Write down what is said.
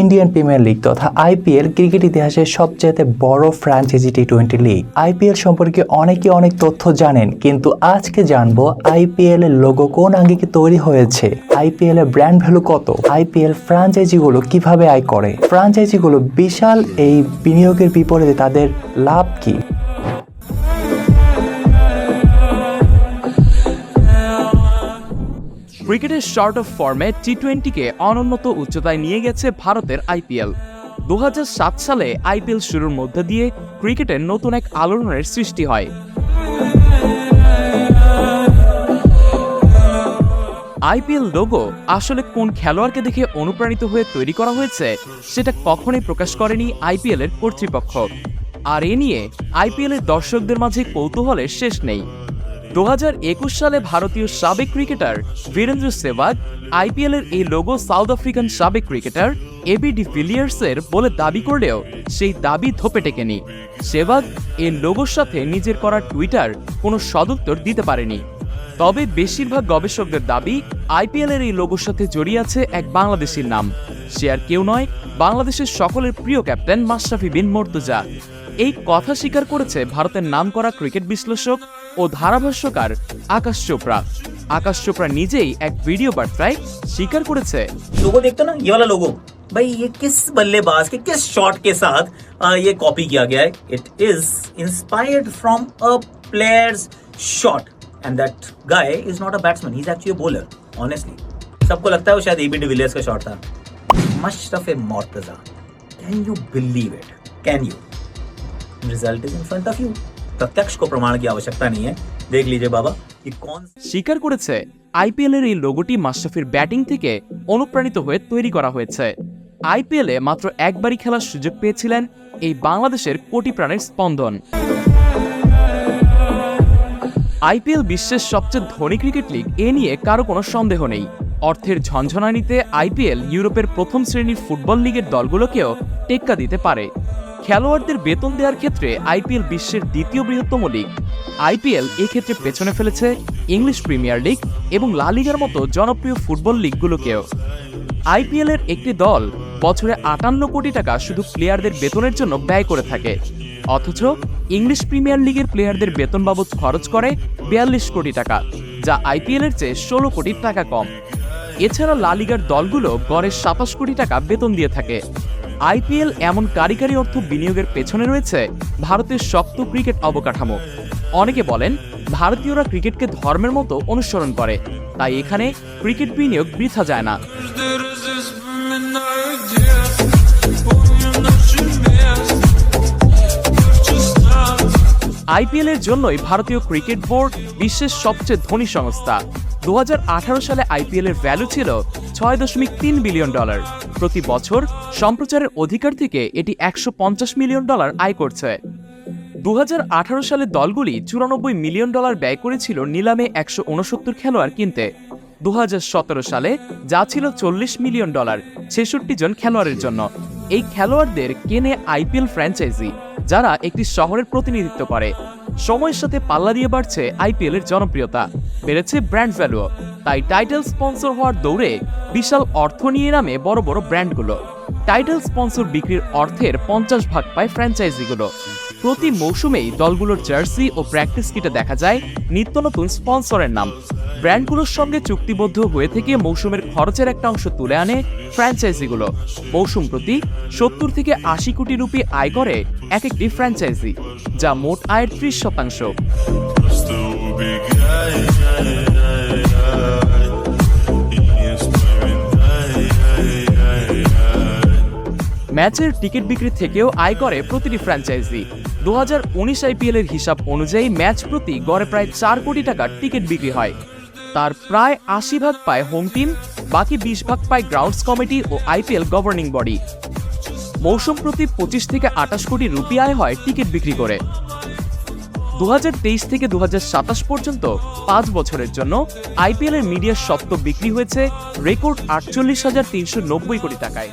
Indian Premier League তথা IPL cricket ইতিহাসের সবচেয়ে বড় franchise T twenty league IPL সম্পর্কে অনেকে অনেক তথ্য জানেন, কিন্তু আজকে জানব আইপিএল এর লোগো কোন আঙ্গিকে তৈরি হয়েছে। আইপিএল এর ব্র্যান্ড ভ্যালু কত? আইপিএল ফ্র্যাঞ্চাইজিগুলো কীভাবে আয় করে? ফ্র্যাঞ্চাইজিগুলো বিশাল এই বিনিয়োগের বিপরীতে তাদের লাভ কি? ক্রিকেটের শর্ট অফ ফর্মে টি টোয়েন্টিকে অনুন্নত উচ্চতায় নিয়ে গেছে ভারতের আইপিএল দু হাজার সাত সালে আইপিএল শুরুর মধ্যে দিয়ে ক্রিকেটের নতুন এক আলোড়নের সৃষ্টি হয়। আইপিএল লোগো আসলে কোন খেলোয়াড়কে দেখে অনুপ্রাণিত হয়ে তৈরি করা হয়েছে, সেটা কখনোই প্রকাশ করেনি আইপিএল এর কর্তৃপক্ষ। আর এ নিয়ে আইপিএল এর দর্শকদের মাঝে কৌতূহলের শেষ নেই। দু হাজার একুশ সালে ভারতীয় সাবেক ক্রিকেটার বীরেন্দ্র সেবাগ আইপিএল এর এই লোগো সাউথ আফ্রিকান সাবেক ক্রিকেটার এবি এর বলে দাবি করলেও সেই দাবি ধোপে টেকেনি। সেবাগ এই লোগোর সাথে নিজের করা টুইটার কোনো সদুত্তর দিতে পারেনি। তবে বেশিরভাগ গবেষকদের দাবি আইপিএল এর এই লোগোর সাথে জড়িয়ে আছে এক বাংলাদেশির নাম। সে আর কেউ নয়, বাংলাদেশের সকলের প্রিয় ক্যাপ্টেন মাশরাফি বিন মর্তুজা। এই কথা স্বীকার করেছে ভারতের নাম করা ক্রিকেট বিশ্লেষক ও ধারাভাষ্যকার আকাশ চোপড়া আকাশ চোপড়া নিজেই এক ভিডিও বার্তায় স্বীকার করেছে लोगो देखते हो ना ये वाला लोगो भाई ये किस बल्लेबाज के किस शॉट के साथ आ, ये कॉपी किया गया है it is inspired from a players shot and that guy is not a batsman he is actually bowler honestly सबको लगता है वो शायद एबी डिविलियर्स का शॉट था Mashrafe Mortaza can you believe it can you result is in front of you प्रत्यक्ष को प्रमाण की आवश्यकता नहीं है देख लीजिए बाबा ये कौन স্বীকার করেছে আইপিএল এর এই লোগোটি মাশরাফির ব্যাটিং থেকে অনুপ্রাণিত হয়ে তৈরি করা হয়েছে আইপিএল এ মাত্র একবারই খেলার সুযোগ পেয়েছিলেন এই বাংলাদেশের কোটি প্রাণের স্পন্দন আইপিএল বিশ্বের সবচেয়ে ধনী ক্রিকেট লিগ এ নিয়ে কারো কোনো সন্দেহ নেই অর্থের ঝঞ্ঝনানিতে আইপিএল ইউরোপের প্রথম শ্রেণীর ফুটবল লিগের দলগুলোকেও টেক্কা দিতে পারে খেলোয়াড়দের বেতন দেওয়ার ক্ষেত্রে আইপিএল বিশ্বের দ্বিতীয় বৃহত্তম লিগ। আইপিএল এক্ষেত্রে পেছনে ফেলেছে ইংলিশ প্রিমিয়ার লিগ এবং লা লিগার মতো জনপ্রিয় ফুটবল লিগগুলোকেও। আইপিএল এর একটি দল বছরে আটান্ন কোটি টাকা শুধু প্লেয়ারদের বেতনের জন্য ব্যয় করে থাকে। অথচ ইংলিশ প্রিমিয়ার লিগের প্লেয়ারদের বেতন বাবদ খরচ করে বিয়াল্লিশ কোটি টাকা, যা আইপিএল এর চেয়ে ষোলো কোটি টাকা কম। এছাড়া লা লিগার দলগুলো গড়ে সাতাশ কোটি টাকা বেতন দিয়ে থাকে। আইপিএল এমন কারিকারি অর্থ বিনিয়োগের পেছনে রয়েছে ভারতের শক্ত ক্রিকেট অবকাঠামো। অনেকে বলেন, ভারতীয়রা ক্রিকেটকে ধর্মের মতো অনুসরণ করে, তাই এখানে ক্রিকেট বিনিয়োগ বৃথা যায় না। আইপিএল এর জন্যই ভারতীয় ক্রিকেট বোর্ড বিশ্বের সবচেয়ে ধনী সংস্থা। দু হাজার আঠারো সালে আইপিএল এর ভ্যালু ছিল ছয় দশমিক তিন বিলিয়ন ডলার। প্রতি বছর সম্প্রচারের অধিকার থেকে এটি একশো পঞ্চাশ মিলিয়ন ডলার আয় করছে। দু হাজার আঠারো সালে দলগুলি চুরানব্বই মিলিয়ন ডলার ব্যয় করেছিল নিলামে একশো উনসত্তর খেলোয়াড় কিনতে। দু হাজার সতেরো সালে যা ছিল চল্লিশ মিলিয়ন ডলার, ছেষট্টি জন খেলোয়াড়ের জন্য। এই খেলোয়াড়দের কেনে আইপিএল ফ্র্যাঞ্চাইজি যারা একটি শহরের প্রতিনিধিত্ব করে। সময়ের সাথে পাল্লা দিয়ে বাড়ছে আইপিএল এর জনপ্রিয়তা। বেড়েছে ব্র্যান্ড ভ্যালু তাই টাইটেল স্পন্সর হওয়ার দৌড়ে বিশাল অর্থ নিয়ে নামে বড় বড় ব্র্যান্ডগুলো টাইটেল স্পন্সর বিক্রির অর্থের পঞ্চাশ ভাগ পায় ফ্র্যাঞ্চাইজিগুলো প্রতি মৌসুমেই দলগুলোর জার্সি ও প্র্যাকটিস কিটে দেখা যায় নিত্য নতুন স্পন্সরের নাম। ব্র্যান্ডগুলোর সঙ্গে চুক্তিবদ্ধ হয়ে থেকে মৌসুমের খরচের একটা অংশ তুলে আনে ফ্র্যাঞ্চাইজিগুলো। মৌসুম প্রতি সত্তর থেকে আশি কোটি রুপি আয় করে এক একটি ফ্র্যাঞ্চাইজি, যা মোট আয়ের ত্রিশ শতাংশ. ম্যাচের টিকিট বিক্রি থেকেও আয় করে প্রতিটি ফ্র্যাঞ্চাইজি। দু হাজার উনিশ আইপিএল এর হিসাব অনুযায়ী ম্যাচ প্রতি গড়ে প্রায় চার কোটি টাকার টিকিট বিক্রি হয়। তার প্রায় আশি ভাগ পায় হোম টিম বাকি বিশ ভাগ পায় গ্রাউন্ডস কমিটি ও আইপিএল গভর্নিং বডি মৌসুম প্রতি পঁচিশ থেকে আঠাশ কোটি রুপি আয় হয় টিকিট বিক্রি করে। দু হাজার তেইশ থেকে দু হাজার সাতাশ পর্যন্ত পাঁচ বছরের জন্য আইপিএল এর মিডিয়ার সত্ত্ব বিক্রি হয়েছে রেকর্ড আটচল্লিশ হাজার তিনশো নব্বই কোটি টাকায়।